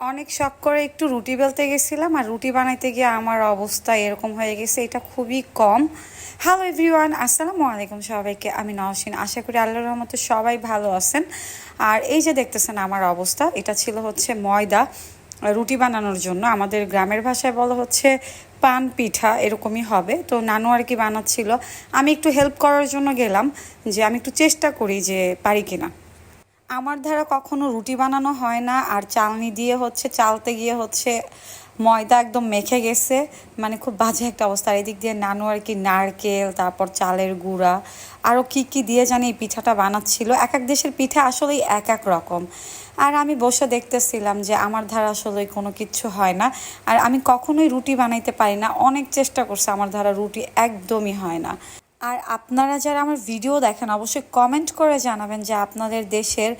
অনেক শখ করে একটু রুটি বেলতে গেছিলাম, আর রুটি বানাইতে গিয়ে আমার অবস্থা এরকম হয়ে গেছে, এটা খুবই কম। হ্যালো এভরিওয়ান আসসালামু আলাইকুম সবাইকে, আমি নওশিন, আশা করি আল্লাহর রহমতে সবাই ভালো আছেন। আর এই যে দেখতেছেন আমার অবস্থা, এটা ছিল হচ্ছে ময়দা, রুটি বানানোর জন্য। আমাদের গ্রামের ভাষায় বলা হচ্ছে পান পিঠা, এরকমই হবে। তো নানু আর কি বানাচ্ছিল, আমি একটু হেল্প করার জন্য গেলাম, যে আমি একটু চেষ্টা করি যে পারি কিনা। আমার দ্বারা কখনো রুটি বানানো হয় না, আর চালনি দিয়ে হচ্ছে, চালতে গিয়ে হচ্ছে ময়দা একদম মেখে গেছে। মানে খুব বাজে একটা অবস্থা। এদিক দিয়ে নানু আর কি নারকেল, তারপর চালের গুঁড়া, আরও কি কি দিয়ে জানি এই পিঠাটা বানাচ্ছিল। এক এক দেশের পিঠা আসলেই এক এক রকম। আর আমি বসে দেখতেছিলাম যে আমার ধারা আসলে কোনো কিছু হয় না। আর আমি কখনোই রুটি বানাইতে পারি না। অনেক চেষ্টা করছে আমার ধারা রুটি একদমই হয় না। আর আপনারা যারা আমার ভিডিও দেখেন, অবশ্যই কমেন্ট করে জানাবেন যে আপনাদের দেশের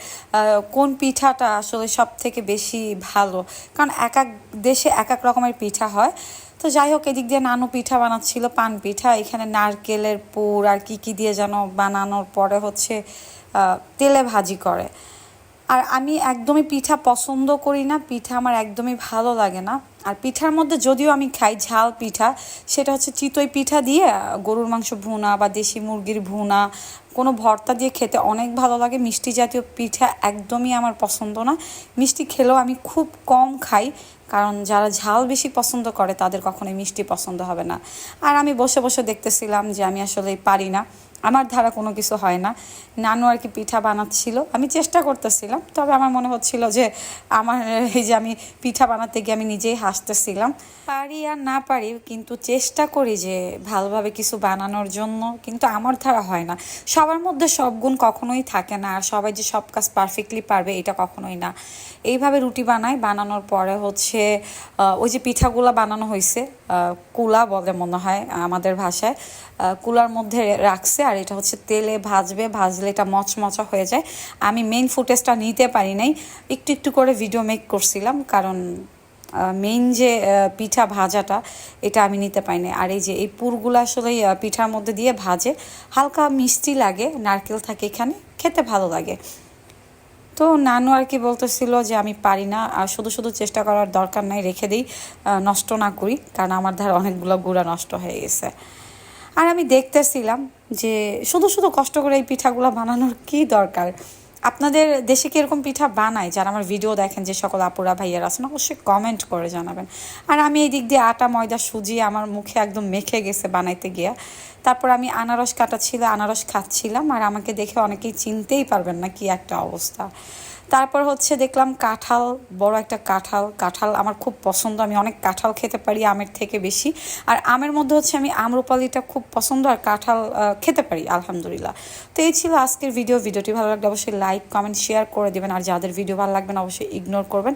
কোন পিঠাটা আসলে সব থেকে বেশি ভালো। কারণ এক এক দেশে এক এক রকমের পিঠা হয়। তো যাই হোক, এদিক দিয়ে নানু পিঠা বানাচ্ছিল, পান পিঠা। এখানে নারকেলের পুর আর কি কি দিয়ে যেন বানানোর পরে হচ্ছে তেলে ভাজি করে। আর আমি একদমই পিঠা পছন্দ করি না, পিঠা আমার একদমই ভালো লাগে না। আর পিঠার মধ্যে যদিও আমি খাই ঝাল পিঠা, সেটা হচ্ছে চিতই পিঠা দিয়ে, গরুর মাংস ভুনা বা দেশি মুরগির ভুনা, কোনো ভর্তা দিয়ে খেতে অনেক ভালো লাগে। মিষ্টি জাতীয় পিঠা একদমই আমার পছন্দ না। মিষ্টি খেলেও আমি খুব কম খাই, কারণ যারা ঝাল বেশি পছন্দ করে, তাদের কখনোই মিষ্টি পছন্দ হবে না। আর আমি বসে বসে দেখতেছিলাম যে আমি আসলে পারি না। আমার ধারা কোনো কিছু হয় না। নানু আর কি পিঠা বানাচ্ছিল। আমি চেষ্টা করতেছিলাম, তবে আমার মনে হচ্ছিল যে আমার, এই যে আমি পিঠা বানাতে গিয়ে আমি নিজেই হাসতেছিলাম। পারি আর না পারি, কিন্তু চেষ্টা করি যে ভালোভাবে কিছু বানানোর জন্য, কিন্তু আমার ধারা হয় না। সবার মধ্যে সব গুণ কখনোই থাকে না, আর সবাই যে সব কাজ পারফেক্টলি পারবে, এটা কখনোই না। এইভাবে রুটি বানাই, বানানোর পরে হচ্ছে ওই যে পিঠাগুলা বানানো হয়েছে কুলা বলে মনে হয় আমাদের ভাষায়। কুলার মধ্যে রাখছে আর এটা হচ্ছে তেলে ভাজবে, ভাজলে এটা মচমচা হয়ে যায়। আমি মেইন ফুটেজটা নিতে পারি নাই, একটু একটু করে ভিডিও মেক করছিলাম, কারণ মেইন যে পিঠা ভাজাটা, এটা আমি নিতে পারি না আর এই যে, এই পুরগুলো আসলে পিঠার মধ্যে দিয়ে ভাজে। হালকা মিষ্টি লাগে, নারকেল থাকে এখানে, খেতে ভালো লাগে। তো নানু আর কি বলতেছিল যে আমি পারি না, আর শুধু শুধু চেষ্টা করার দরকার নাই, রেখে দিই নষ্ট না করি, কারণ আমার ধার অনেকগুলো গুঁড়া নষ্ট হয়ে গেছে। আর আমি দেখতেছিলাম যে শুধু শুধু কষ্ট করে এই পিঠাগুলো বানানোর কি দরকার? আপনাদের দেশে কি এরকম পিঠা বানায়? যারা আমার ভিডিও দেখেন যে সকল আপুরা, ভাইয়ারা আছেন, অবশ্যই কমেন্ট করে জানাবেন। আর আমি এই দিক দিয়ে আটা, ময়দা, সুজি আমার মুখে একদম মেখে গেছে বানাইতে গিয়া। তারপর আমি আনারস কাটা ছিল, আনারস খাচ্ছিলাম। আর আমাকে দেখে অনেকেই চিনতেই পারবেন না কি একটা অবস্থা। তারপর হচ্ছে দেখলাম কাঁঠাল, বড় একটা কাঁঠাল। কাঁঠাল আমার খুব পছন্দ, আমি অনেক কাঁঠাল খেতে পারি আমের থেকে বেশি। আর আমের মধ্যে হচ্ছে আমি আম্রপালিটা খুব পছন্দ আর কাঁঠাল খেতে পারি, আলহামদুলিল্লাহ। তো এই ছিল আজকের ভিডিও ভিডিওটি ভালো লাগলে অবশ্যই লাইক কমেন্ট শেয়ার করে দেবেন। আর যাদের ভিডিও ভালো লাগবে না, অবশ্যই ইগনোর করবেন।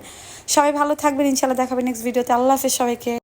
সবাই ভালো থাকবেন। ইনশাল্লাহ দেখাবেন নেক্সট ভিডিওতে আল্লাহ হাফেজ সবাইকে।